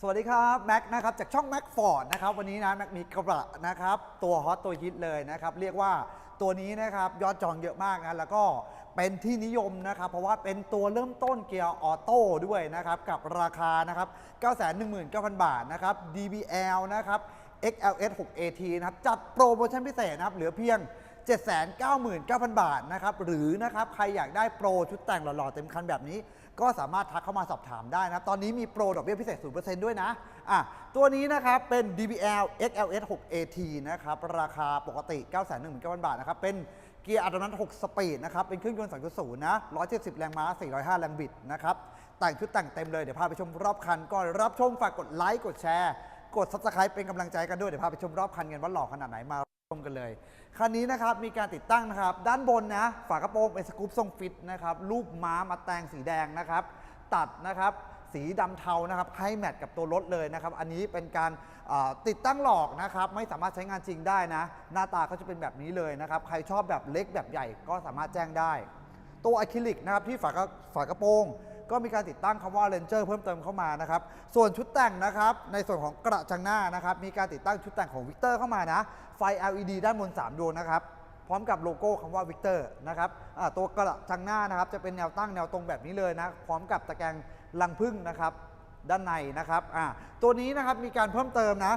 สวัสดีครับแม็กนะครับจากช่องแม็กฟอร์ดนะครับวันนี้นะแม็กมีกระบะนะครับตัวฮอตตัวฮิตเลยนะครับเรียกว่าตัวนี้นะครับยอดจองเยอะมากนะแล้วก็เป็นที่นิยมนะครับ เพราะว่าเป็นตัวเริ่มต้นเกียร์ออโต้ด้วยนะครับกับราคานะครับ 919,000 บาทนะครับ DBL นะครับ XLS 6 AT นะครับจัดโปรโมชั่นพิเศษนะครับเหลือเพียง 799,000 บาทนะครับ หรือนะครับใครอยากได้โปรชุดแต่งหล่อๆเต็มคันแบบนี้ ก็สามารถทักเข้ามาสอบถามได้นะครับ ตอนนี้มีโปรดอกเบี้ยพิเศษ 0%ด้วยนะอะตัวนี้นะครับเป็น DBL XLS 6 AT นะครับราคาปกติ 919,000 บาทนะครับเป็นเกียร์อัตโนมัติ6สปีดนะครับ เป็นเครื่องยนต์2.0 นะ 170 แรงม้า 405 แรงบิดนะครับ แต่งชุดแต่งเต็มเลย เดี๋ยวพาไปชมรอบคัน ก่อนรับชมฝากกดไลค์ กดแชร์ กด subscribe เป็นกำลังใจกันด้วย เดี๋ยวพาไปชมรอบคันกันว่าหล่อขนาดไหนมา มกันเลยคันนี้นะครับมีการติดตั้งนะครับ ด้านบนนะฝากระโปรงเป็นสกูปทรงฟิตนะครับรูปม้ามาแต่งสีแดงนะครับ ตัดนะครับสีดำเทานะครับให้แมทกับตัวรถเลยนะครับ อันนี้เป็นการติดตั้งหลอกนะครับ ไม่สามารถใช้งานจริงได้นะ หน้าตาก็จะเป็นแบบนี้เลยนะครับ ใครชอบแบบเล็กแบบใหญ่ก็สามารถแจ้งได้ ตัวอะคริลิกนะครับที่ฝากระฝากระโปรง ก็มีการติดตั้งคำว่าเ a นเจอร์เพิ่มเติมเข้ามานะครับ ส่วนชุดแต่งนะครับในส่วนของกระจังหน้านะครับมีการติดตั้งชุดแต่งของวิกเตอร์เข้ามานะไฟ LED ด้านบน 3ดวงนะครับพร้อมกับโลโก้คำว่าวิกเตอร์นะครับตัวกระจังหน้านะครับจะเป็นแนวตั้งแนวตรงแบบนี้เลยนะพร้อมกับตะแกรงลังพึ่งนะครับด้านในนะครับตัวนี้นะครับมีการเพิ่มเติมนะ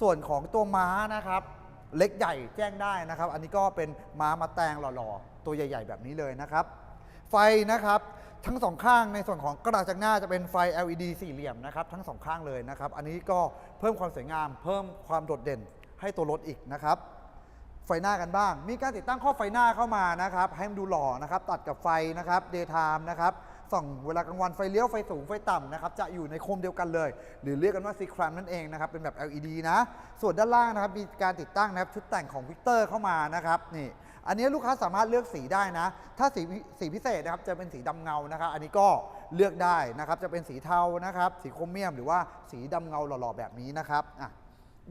ส่วนของตัวม้านะครับเล็กใหญ่แจ้งได้นะครับ อันนี้ก็เป็นม้ามาแตงหล่อๆ ตัวใหญ่ ๆ แบบนี้เลยนะครับ ไฟนะครับ ทั้งสองข้างในส่วนของกระดาษจังหน้าจะเป็นไฟ LED สี่เหลี่ยมนะครับทั้งสองข้างเลยนะครับ อันนี้ก็เพิ่มความสวยงาม เพิ่มความโดดเด่นให้ตัวรถอีกนะครับ ไฟหน้ากันบ้าง มีการติดตั้งข้อไฟหน้าเข้ามานะครับ ให้มันดูหล่อนะครับ ตัดกับไฟนะครับ daytime นะครับส่องเวลากลางวันไฟเลี้ยวไฟสูงไฟต่ำนะครับจะอยู่ในโคมเดียวกันเลย หรือเรียกกันว่าซีครัมนั่นเองนะครับเป็นแบบ LED นะ ส่วนด้านล่างนะครับมีการติดตั้งนะครับชุดแต่งของวิกเตอร์เข้ามานะครับนี่ อันนี้ลูกค้าสามารถเลือกสีได้นะ ถ้าสีพิสีพิเศษนะครับจะเป็นสีดำเงานะครับ อันนี้ก็เลือกได้นะครับ จะเป็นสีเทานะครับ สีโครเมียมหรือว่าสีดำเงาหล่อๆแบบนี้นะครับอะ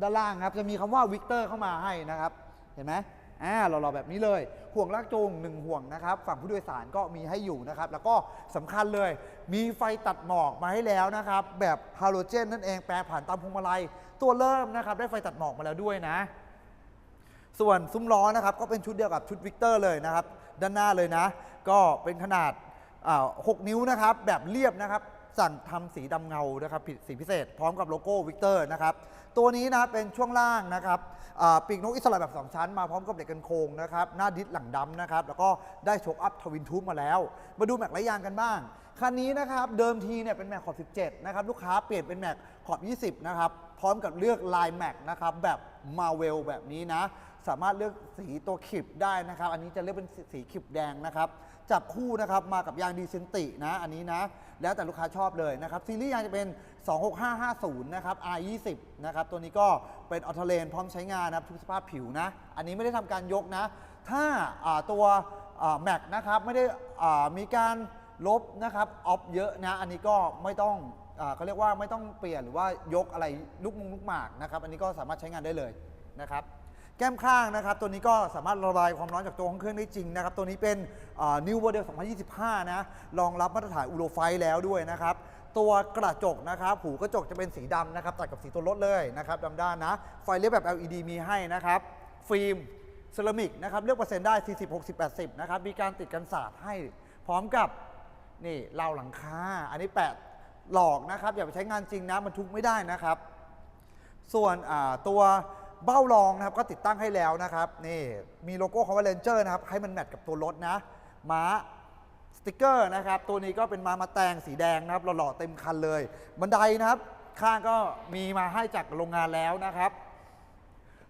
ด้านล่างครับจะมีคำว่าวิกเตอร์เข้ามาให้นะครับ เห็นไหมอ่าหล่อๆแบบนี้เลย ห่วงลากจูงหนึ่งห่วงนะครับ ฝั่งผู้โดยสารก็มีให้อยู่นะครับ แล้วก็สำคัญเลย มีไฟตัดหมอกมาให้แล้วนะครับ แบบฮาโลเจนนั่นเองแปรผ่านตามพวงมาลัยตัวเริ่มนะครับ ได้ไฟตัดหมอกมาแล้วด้วยนะ ส่วนซุ้มล้อนะครับก็เป็นชุดเดียวกับชุดวิกเตอร์เลยนะครับ ด้านหน้าเลยนะ ก็เป็นขนาดอ่า6นิ้วนะครับ แบบเรียบนะครับ สั่งทำสีดำเงานะครับผิดสีพิเศษ พร้อมกับโลโก้วิกเตอร์นะครับ ตัวนี้นะเป็นช่วงล่างนะครับปีกนกอิสระแบบ 2 ชั้น มาพร้อมกับเหล็กกันโค้งนะครับ หน้าดิสหลังดำนะครับ แล้วก็ได้โชคอัพทวินทูบมาแล้ว มาดูแม็กไรยางกันบ้าง คันนี้นะครับ เดิมทีเนี่ยเป็นแม็กขอบ 17 นะครับ ลูกค้าเปลี่ยนเป็นแม็กขอบ 20 นะครับ พร้อมกับเลือกลายแม็กนะครับ แบบมาเวลแบบนี้นะ สามารถเลือกสีตัวขิบได้นะครับ อันนี้จะเลือกเป็นสีขิบแดงนะครับ จับคู่นะครับมากับยางดีเซนตินะ อันนี้นะ แล้วแต่ลูกค้าชอบเลยนะครับซีรีส์ยางจะเป็น 26550 นะครับ R20 นะครับ ตัวนี้ก็เป็นออโตเลนพร้อมใช้งานนะครับทุกสภาพผิวนะ อันนี้ไม่ได้ทำการยกนะ ถ้าาตัวแม็กนะครับไม่ได้มีการลบนะครับออฟเยอะนะ อันนี้ก็ไม่ต้องเขาเรียกว่าไม่ต้องเปลี่ยนหรือว่ายกอะไรลูกมุงลูกหมากนะครับ อันนี้ก็สามารถใช้งานได้เลยนะครับ แก้มข้างนะครับ ตัวนี้ก็สามารถระบายความร้อนจากตัวของเครื่องได้จริงนะครับ ตัวนี้เป็นนิวโมเดล2025 นะ รองรับมาตรฐานอูโรไฟแล้วด้วยนะครับ ตัวกระจกนะครับ หูกระจกจะเป็นสีดำนะครับ ตัดกับสีตัวรถเลยนะครับดำด้านนะ ไฟเลี้ยวแบบ LED มีให้นะครับ ฟิล์มเซรามิกนะครับ เลือกเปอร์เซ็นต์ได้ 40 60 80 นะครับ มีการติดกันศาสให้ พร้อมกับนี่ราวหลังคา อันนี้แปะหลอกนะครับ อย่าไปใช้งานจริงนะ มันทุกไม่ได้นะครับ ส่วนตัว เบ้ารองนะครับก็ติดตั้งให้แล้วนะครับนี่มีโลโก้คำว่า Ranger นะครับให้มันแมทกับตัวรถนะม้าสติกเกอร์นะครับตัวนี้ก็เป็นม้ามาแตงสีแดงนะครับหล่อๆเต็มคันเลย บันไดนะครับ ข้างก็มีมาให้จากโรงงานแล้วนะครับ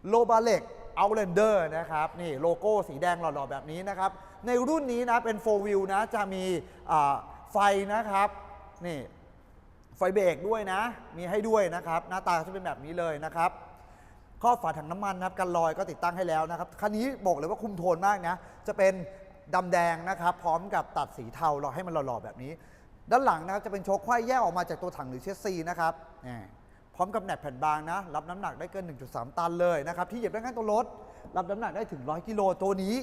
โลบาเล็กเอาเลนเดอร์นะครับนี่โลโก้สีแดงหล่อๆแบบนี้นะครับ ในรุ่นนี้นะเป็น 4 wheel นะจะมีไฟนะครับนี่ไฟเบรกด้วยนะ มีให้ด้วยนะครับ หน้าตาจะเป็นแบบนี้เลยนะครับ ข้อฝาถังน้ำมันนะครับกันลอยก็ติดตั้งให้แล้วนะครับคันนี้บอกเลยว่าคุมโทนมากนะจะเป็นดำแดงนะครับพร้อมกับตัดสีเทาเราให้มันหล่อๆแบบนี้ ด้านหลังนะครับจะเป็นโชคไขว้แยกออกมาจากตัวถังหรือเชสซีนะครับนี่พร้อมกับแหนบแผ่นบางนะ รับน้ำหนักได้เกิน 1.3 ตันเลยนะครับที่เหยียบด้านข้างตัวรถ รับน้ำหนักได้ถึง 100 กิโลตัวนี้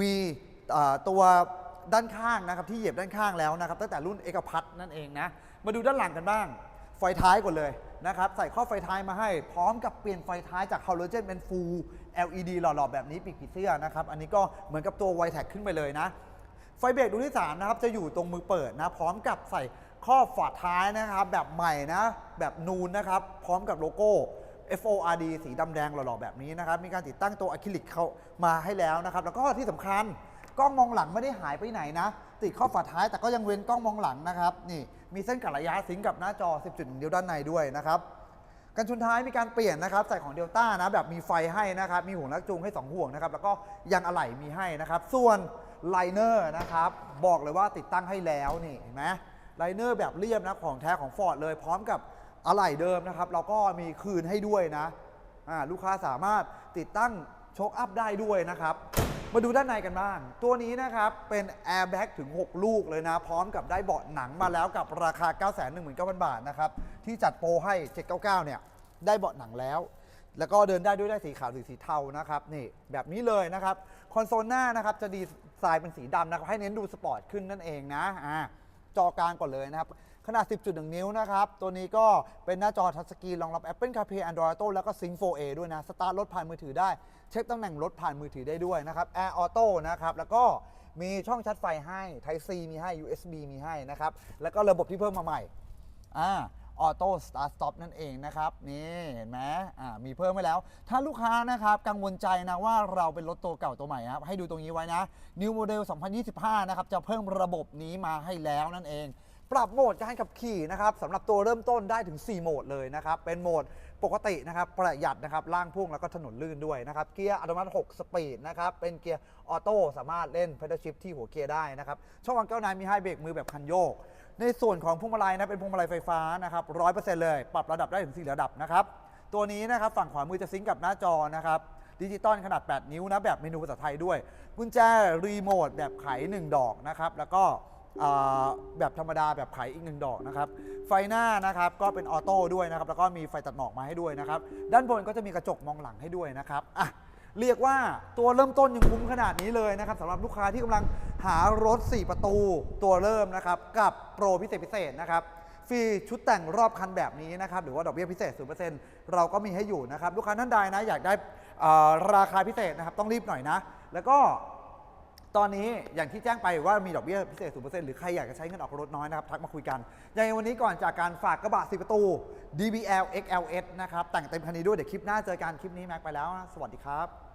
มีตัวด้านข้างนะครับที่เหยียบด้านข้างแล้วนะครับตั้งแต่รุ่นเอกพัทนั่นเองนะมาดูด้านหลังกันบ้าง ไฟท้ายก่อนเลยนะครับใส่ข้อไฟท้ายมาให้ พร้อมกับเปลี่ยนไฟท้ายจากฮาโลเจนเป็นฟูล LED หล่อๆแบบนี้ปีกผีเสื้อนะครับ อันนี้ก็เหมือนกับตัวไวแท็กขึ้นไปเลยนะ ไฟเบรกดวงที่3นะครับ จะอยู่ตรงมือเปิดนะ พร้อมกับใส่ข้อฝาท้ายนะครับ แบบใหม่นะ แบบนูนนะครับ พร้อมกับโลโก้ FORD สีดำแดงหล่อๆแบบนี้นะครับ มีการติดตั้งตัวอะคริลิกเข้ามาให้แล้วนะครับ แล้วก็ที่สำคัญ กล้องมองหลังไม่ได้หายไปไหนนะ ติดข้อฝาท้ายแต่ก็ยังเว้นกล้องมองหลังนะครับ นี่มีเส้นกัดระยะซิงกับหน้าจอ 10จุดเดียวด้านในด้วยนะครับกันชนท้ายมีการเปลี่ยนนะครับใส่ของเดลต้านะแบบมีไฟให้นะครับ มีห่วงลักจูงให้ 2 ห่วงนะครับ แล้วก็ยางอะไหล่มีให้นะครับ ส่วนไลเนอร์นะครับ บอกเลยว่าติดตั้งให้แล้วนี่เห็นไหมไลเนอร์แบบเรียบนะของแท้ของฟอร์ดเลยพร้อมกับอะไหล่เดิมนะครับเราก็มีคืนให้ด้วยนะลูกค้าสามารถติดตั้งโชคอัพได้ด้วยนะครับ มาดูด้านในกันบ้าง ตัวนี้นะครับ เป็นแอร์แบ็กถึง 6 ลูกเลยนะ พร้อมกับได้เบาะหนังมาแล้วกับราคา 919,000 บาทนะครับ ที่จัดโปรให้ 799 เนี่ย ได้เบาะหนังแล้ว แล้วก็เดินได้ด้วยได้สีขาวหรือสีเทานะครับ นี่แบบนี้เลยนะครับ คอนโซลหน้านะครับ จะดีไซน์เป็นสีดำนะครับ ให้เน้นดูสปอร์ตขึ้นนั่นเองนะอ่าจอกลางก่อนเลยนะครับ ขนาด 10.1 นิ้วนะครับ ตัวนี้ก็เป็นหน้าจอทัชสกรีนรองรับ Apple CarPlay Android Auto แล้วก็ Sync 4A ด้วยนะ สตาร์ทรถผ่านมือถือได้ เช็คตำแหน่งรถผ่านมือถือได้ด้วยนะครับ Air Auto นะครับ แล้วก็มีช่องชาร์จไฟให้ Type C มีให้ USB มีให้นะครับ แล้วก็ระบบที่เพิ่มมาใหม่อ่าออโต้สตาร์ทสต็อปนั่นเองนะครับ นี่เห็นไหมอ่ามีเพิ่มไว้แล้ว ถ้าลูกค้านะครับ กังวลใจนะว่าเราเป็นรถตัวเก่าตัวใหม่ครับ ให้ดูตรงนี้ไว้นะ New Model 2025 นะครับ จะเพิ่มระบบนี้มาให้แล้วนั่นเอง ปรับโหมดการขับขี่นะครับสำหรับตัวเริ่มต้นได้ถึง 4 โหมดเลยนะครับ เป็นโหมดปกตินะครับ ประหยัดนะครับล่างพุ่งแล้วก็ถนนลื่นด้วยนะครับ เกียร์อัตโนมัติ6สปีดนะครับ เป็นเกียร์ออโต้สามารถเล่น pedal shift ที่หัวเกียร์ได้นะครับ ช่องวางเก้านายมีให้เบรกมือแบบคันโยก ในส่วนของพวงมาลัยนะเป็นพวงมาลัยไฟฟ้านะครับร้อยเปอร์เซ็นต์เลย ปรับระดับได้ถึง 4 ระดับนะครับ ตัวนี้นะครับฝั่งขวามือจะซิงกับหน้าจอนะครับดิจิตอลขนาด 8 นิ้วนะแบบเมนูภาษาไทยด้วย กุญแจรีโมทแบบไข 1 ดอกนะครับแล้วก็ แบบธรรมดาแบบไขอีก1ดอกนะครับ ไฟหน้านะครับก็เป็นออโต้ด้วยนะครับ แล้วก็มีไฟตัดหมอกมาให้ด้วยนะครับ ด้านบนก็จะมีกระจกมองหลังให้ด้วยนะครับอะเรียกว่าตัวเริ่มต้นยังคุ้มขนาดนี้เลยนะครับสำหรับลูกค้าที่กำลังหารถ 4 ประตูตัวเริ่มนะครับกับโปรพิเศษพิเศษนะครับฟรีชุดแต่งรอบคันแบบนี้นะครับหรือว่าดอกเบี้ยพิเศษ 0%เราก็มีให้อยู่นะครับ ลูกค้าท่านใดนะอยากได้ราคาพิเศษนะครับต้องรีบหน่อยนะ แล้วก็ ตอนนี้อย่างที่แจ้งไปว่ามีดอกเบี้ยพิเศษ 0%หรือใครอยากจะใช้เงินออกรถน้อยนะครับ ทักมาคุยกันยังไงวันนี้ก่อนจากการฝากกระบะ4ประตู DBL XLS นะครับ แต่งเต็มคันนี้ด้วย เดี๋ยวคลิปหน้าเจอกัน คลิปนี้แม็กไปแล้วนะสวัสดีครับ